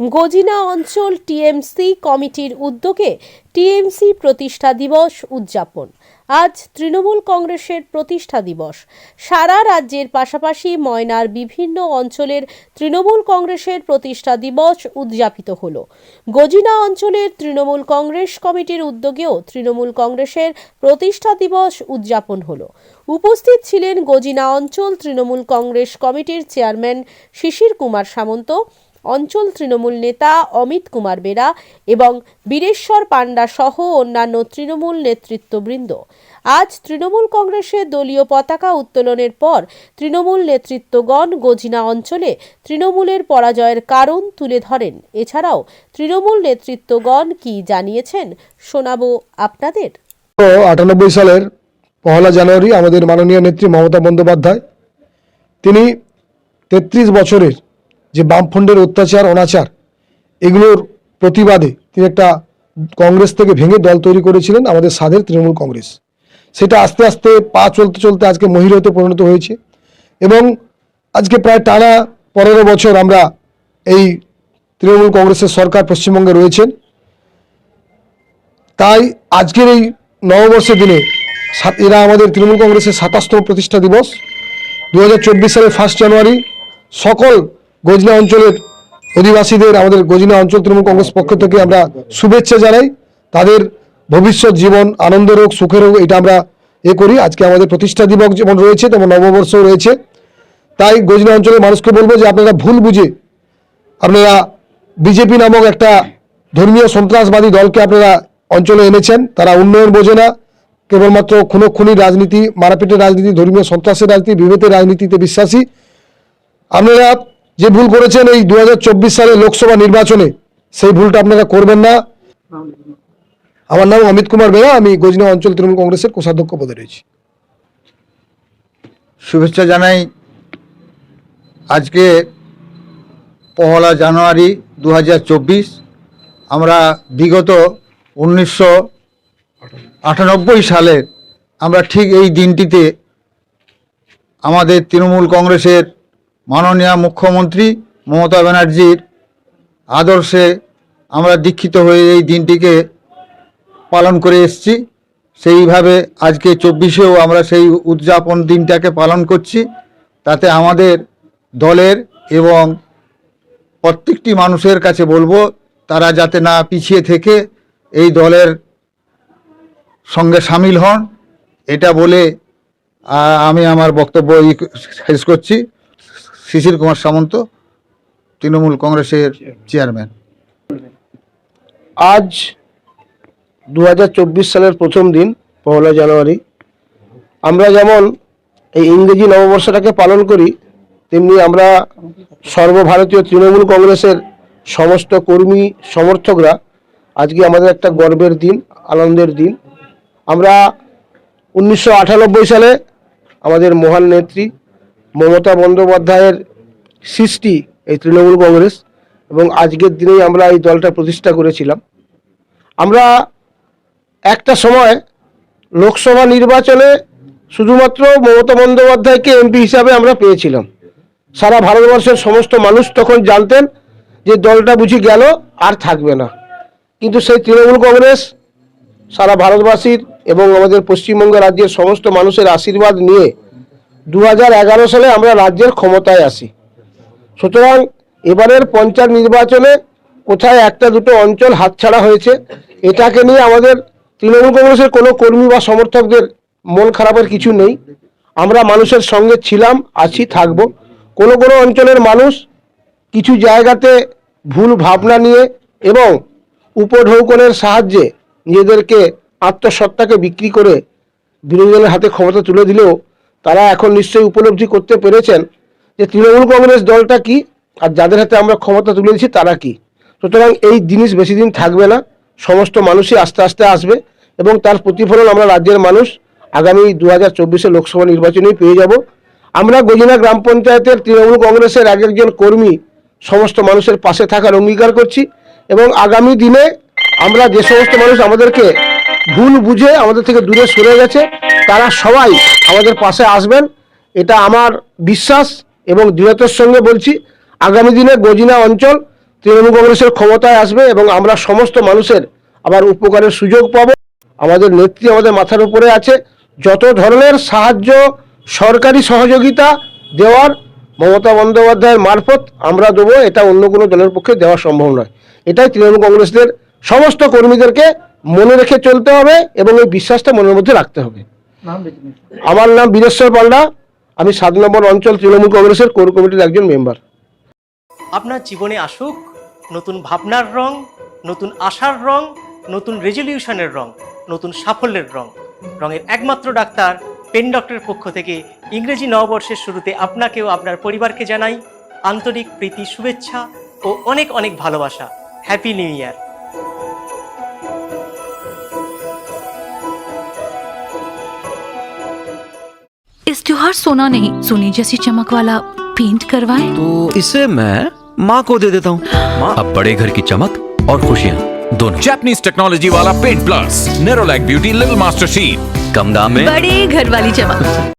গজিনা অঞ্চল টিএমসি কমিটির উদ্যোগে টিএমসি প্রতিষ্ঠা দিবস উদযাপন। আজ তৃণমূল কংগ্রেসের প্রতিষ্ঠা দিবস। সারা রাজ্যের পাশাপাশি ময়নার বিভিন্ন অঞ্চলের তৃণমূল কংগ্রেসের প্রতিষ্ঠা দিবস উদযাপিত হল। গজিনা অঞ্চলের তৃণমূল কংগ্রেস কমিটির উদ্যোগেও তৃণমূল কংগ্রেসের প্রতিষ্ঠা দিবস উদযাপন হল। উপস্থিত ছিলেন গজিনা অঞ্চল তৃণমূল কংগ্রেস কমিটির চেয়ারম্যান শিশির কুমার সামন্ত অঞ্চল তৃণমূল নেতা অমিত কুমার বেরা এবং বীরেশ্বর পাণ্ডা সহ অন্যান্য তৃণমূল নেতৃত্ববৃন্দ। আজ তৃণমূল কংগ্রেসের দলীয় পতাকা উত্তোলনের পর তৃণমূল নেতৃত্বগণ গজিনা অঞ্চলে তৃণমূলের পরাজয়ের কারণ তুলে ধরেন। এছাড়াও তৃণমূল নেতৃত্বগণ কি জানিয়েছেন শোনাবো আপনাদের। আটানব্বই সালের পহেলা জানুয়ারি আমাদের মাননীয় নেত্রী মমতা বন্দ্যোপাধ্যায়, তিনি তেত্রিশ বছরের যে বামফ্রন্টের অত্যাচার, অনাচার, এগুলোর প্রতিবাদে তিনি একটা কংগ্রেস থেকে ভেঙে দল তৈরি করেছিলেন আমাদের সাধের তৃণমূল কংগ্রেস। সেটা আস্তে আস্তে পা চলতে চলতে আজকে মহিলাতে পরিণত হয়েছে এবং আজকে প্রায় টানা পনেরো বছর আমরা এই তৃণমূল কংগ্রেসের সরকার পশ্চিমবঙ্গে রয়েছেন। তাই আজকের এই নববর্ষের দিনে এরা আমাদের তৃণমূল কংগ্রেসের সাতাশতম প্রতিষ্ঠা দিবস। দু সালের ফার্স্ট জানুয়ারি সকল গজনা অঞ্চলের অধিবাসীদের, আমাদের গজনা অঞ্চল তৃণমূল কংগ্রেস পক্ষ থেকে আমরা শুভেচ্ছা জানাই। তাদের ভবিষ্যৎ জীবন আনন্দের হোক সুখের হোক এটা আমরা এ করি। আজকে আমাদের প্রতিষ্ঠা দিবস যেমন রয়েছে, তেমন নববর্ষও রয়েছে। তাই গজনা অঞ্চলের মানুষকে বলব যে আপনারা ভুল বুঝে আপনারা বিজেপি নামক একটা ধর্মীয় সন্ত্রাসবাদী দলকে আপনারা অঞ্চলে এনেছেন। তারা উন্নয়ন বোঝে না। কেবলমাত্র খুনোখুনি রাজনীতি, মারাপিটের রাজনীতি, ধর্মীয় সন্ত্রাসের রাজনীতি, বিভেদের রাজনীতিতে বিশ্বাসী। আপনারা যে ভুল করেছেন এই দু হাজার চব্বিশ সালে লোকসভা নির্বাচনে, সেই ভুলটা আপনারা করবেন না। আমার নাম অমিত কুমার বেরা আমি গজনা অঞ্চল তৃণমূল কংগ্রেসের কোষাধ্যক্ষ পদে রয়েছি। শুভেচ্ছা জানাই। আজকে পহলা জানুয়ারি দু হাজার চব্বিশ, আমরা বিগত উনিশশো আটানব্বই সালের আমরা ঠিক এই দিনটিতে আমাদের তৃণমূল কংগ্রেসের মাননীয় মুখ্যমন্ত্রী মমতা ব্যানার্জির আদর্শে আমরা দীক্ষিত হয়ে এই দিনটিকে পালন করে এসেছি। সেইভাবে আজকে চব্বিশেও আমরা সেই উদযাপন দিনটাকে পালন করছি। তাতে আমাদের দলের এবং প্রত্যেকটি মানুষের কাছে বলব, তারা যাতে না পিছিয়ে থেকে এই দলের সঙ্গে সামিল হন। এটা বলে আমি আমার বক্তব্য শেষ করছি। শিশির কুমার সামন্ত, তৃণমূল কংগ্রেসের চেয়ারম্যান। আজ দু হাজার চব্বিশ সালের প্রথম দিন পয়লা জানুয়ারি, আমরা যেমন এই ইংরেজি নববর্ষটাকে পালন করি, তেমনি আমরা সর্বভারতীয় তৃণমূল কংগ্রেসের সমস্ত কর্মী সমর্থকরা, আজকে আমাদের একটা গর্বের দিন, আনন্দের দিন। আমরা উনিশশো আটানব্বই সালে আমাদের মহান নেত্রী মমতা বন্দ্যোপাধ্যায়ের সৃষ্টি এই তৃণমূল কংগ্রেস এবং আজকের দিনেই আমরা এই দলটা প্রতিষ্ঠা করেছিলাম। আমরা একটা সময় লোকসভা নির্বাচনে শুধুমাত্র মমতা বন্দ্যোপাধ্যায়কে এমপি হিসাবে আমরা পেয়েছিলাম। সারা ভারতবর্ষের সমস্ত মানুষ তখন জানতেন যে দলটা বুঝি গেল আর থাকবে না। কিন্তু সেই তৃণমূল কংগ্রেস সারা ভারতবাসীর এবং আমাদের পশ্চিমবঙ্গ রাজ্যের সমস্ত মানুষের আশীর্বাদ নিয়ে দু হাজার এগারো সালে আমরা রাজ্যের ক্ষমতায় আসি সুতরাং এবারের পঞ্চায়েত নির্বাচনে কোথায় একটা দুটো অঞ্চল হাতছাড়া হয়েছে, এটাকে নিয়ে আমাদের তৃণমূল কংগ্রেসের কোনো কর্মী বা সমর্থকদের মন খারাপের কিছু নেই। আমরা মানুষের সঙ্গে ছিলাম, আছি, থাকব। কোনো কোনো অঞ্চলের মানুষ কিছু জায়গাতে ভুল ভাবনা নিয়ে এবং উপঢৌকনের সাহায্যে নিজেদেরকে আত্মসত্তাকে বিক্রি করে বিরোধী দলের হাতে ক্ষমতা তুলে দিলেও তারা এখন নিশ্চয়ই উপলব্ধি করতে পেরেছেন যে তৃণমূল কংগ্রেস দলটা কি আর যাদের হাতে আমরা ক্ষমতা তুলে দিচ্ছি তারা কি। সুতরাং এই জিনিস বেশি দিন থাকবে না, সমস্ত মানুষই আস্তে আস্তে আসবে এবং তার প্রতিফলন আমরা রাজ্যের মানুষ আগামী দু হাজার চব্বিশে লোকসভা নির্বাচনেই পেয়ে যাব। আমরা গজিনা গ্রাম পঞ্চায়েতের তৃণমূল কংগ্রেসের এক একজন কর্মী সমস্ত মানুষের পাশে থাকার অঙ্গীকার করছি এবং আগামী দিনে আমরা যে সমস্ত মানুষ আমাদেরকে ভুল বুঝে আমাদের থেকে দূরে সরে গেছে। তারা সবাই আমাদের পাশে আসবেন। এটা আমার বিশ্বাস এবং দৃঢ়তার সঙ্গে বলছি, আগামী দিনে গজিনা অঞ্চল তৃণমূল কংগ্রেসের ক্ষমতায় আসবে এবং আমরা সমস্ত মানুষের আবার উপকারের সুযোগ পাবো। আমাদের নেত্রী আমাদের মাথার উপরে আছে। যত ধরনের সাহায্য, সরকারি সহযোগিতা দেওয়ার মমতা বন্দ্যোপাধ্যায়ের মারফত আমরা দেবো, এটা অন্য কোনো দলের পক্ষে দেওয়া সম্ভব নয়। এটাই তৃণমূল কংগ্রেসদের সমস্ত কর্মীদেরকে মনে রেখে চলতে হবে এবং এই বিশ্বাসটা মনের মধ্যে রাখতে হবে। আমার নাম বীরেশ্বর পান্ডা। আমি সাত নম্বর অঞ্চল তৃণমূল কংগ্রেসের কোর কমিটির একজন মেম্বার। আপনার জীবনে আসুক নতুন ভাবনার রং নতুন আশার রং নতুন রেজলিউশনের রং নতুন সাফল্যের রং। রঙের একমাত্র ডাক্তার পেন ডক্টরের পক্ষ থেকে ইংরেজি নববর্ষের শুরুতে আপনাকেও আপনার পরিবারকে জানাই আন্তরিক প্রীতি শুভেচ্ছা ও অনেক অনেক ভালোবাসা। Happy new year. त्योहार सोना नहीं। सोने जैसी चमक वाला पेंट करवाए। तो इसे मैं माँ को दे देता हूँ। माँ। अब बड़े घर की चमक और खुशियाँ दोनों। जैपनीज टेक्नोलॉजी वाला paint plus Nerolac beauty little master sheet कम दाम में। बड़े घर वाली चमक।